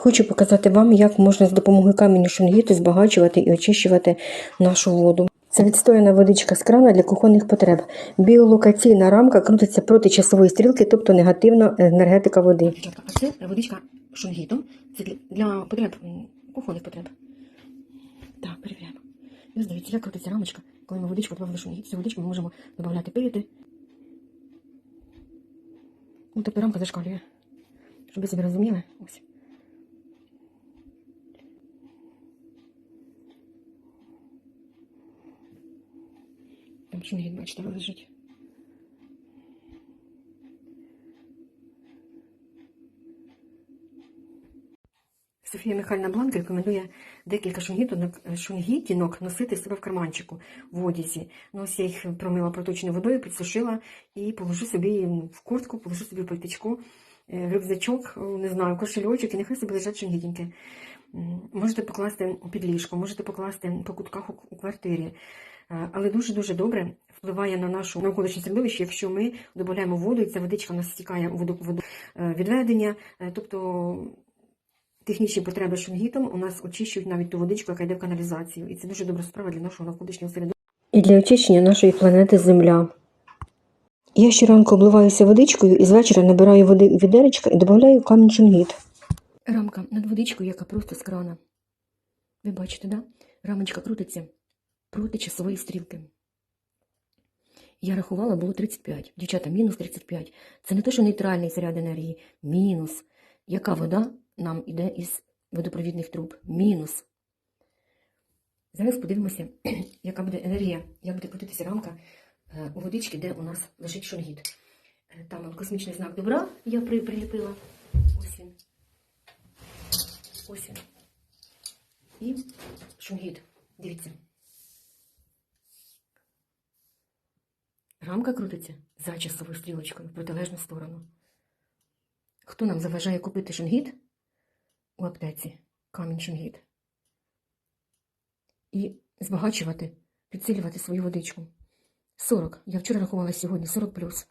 Хочу показати вам, як можна з допомогою каменю шунгіту збагачувати і очищувати нашу воду. Це відстояна водичка з крана для кухонних потреб. Біолокаційна рамка крутиться проти часової стрілки, тобто негативна енергетика води. А це водичка шунгітом. Це для, потреб, кухонних потреб. Так, перевіряємо. Ось дивіться, як крутиться рамочка, коли ми водичку додали шунгіт. Цю водичку ми можемо додати пити. Ну, тобто рамка зашкалює. Щоб ви собі розуміли. Ось. Там шунгіт, бачите, лежить. Софія Михайлівна Бланк рекомендує декілька шунгітінок носити себе в карманчику в одязі. Ну, ось я їх промила проточною водою, підсушила і положу собі в куртку, положу собі в пальтичку, е, рюкзачок, не знаю, кошельочок, і нехай собі лежать шунгітінки. Можете покласти під ліжко, можете покласти по кутках у квартирі. Е, Але дуже-дуже добре впливає на нашу навколишнє середовище, якщо ми додаємо воду, і ця водичка у нас стікає у воду, воду е, відведення, е, тобто технічні потреби шунгітом у нас очищують навіть ту водичку, яка йде в каналізацію. І це дуже добра справа для нашого навколишнього середовища. І для очищення нашої планети Земля. Я щоранку обливаюся водичкою і з вечора набираю води відеречка і додаю камінь шунгіт. Рамка над водичкою, яка просто з крана. Ви бачите, да? Рамочка крутиться проти часової стрілки. Я рахувала, було 35. Дівчата, мінус 35. Це не те, що нейтральний заряд енергії. Мінус. Яка вода нам іде із водопровідних труб? Мінус. Зараз подивимося, яка буде енергія, як буде крутитися рамка е, у водички, де у нас лежить шунгіт. Е, Там космічний знак добра я приліпила. Ось він. Ось він. І шунгіт. Дивіться. Рамка крутиться за часовою стрілочкою в протилежну сторону. Хто нам заважає купити шунгіт у аптеці? Камінь шунгіт. І збагачувати, підсилювати свою водичку. 40. Я вчора рахувала сьогодні 40 плюс.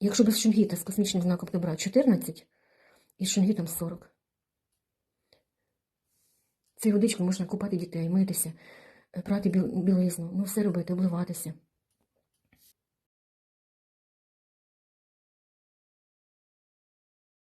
Якщо без шунгіта з космічним знаком добра 14, і з шунгітом 40. Цією водичкою можна купати дітей, митися, прати біл- білизну, ну все робити, обливатися.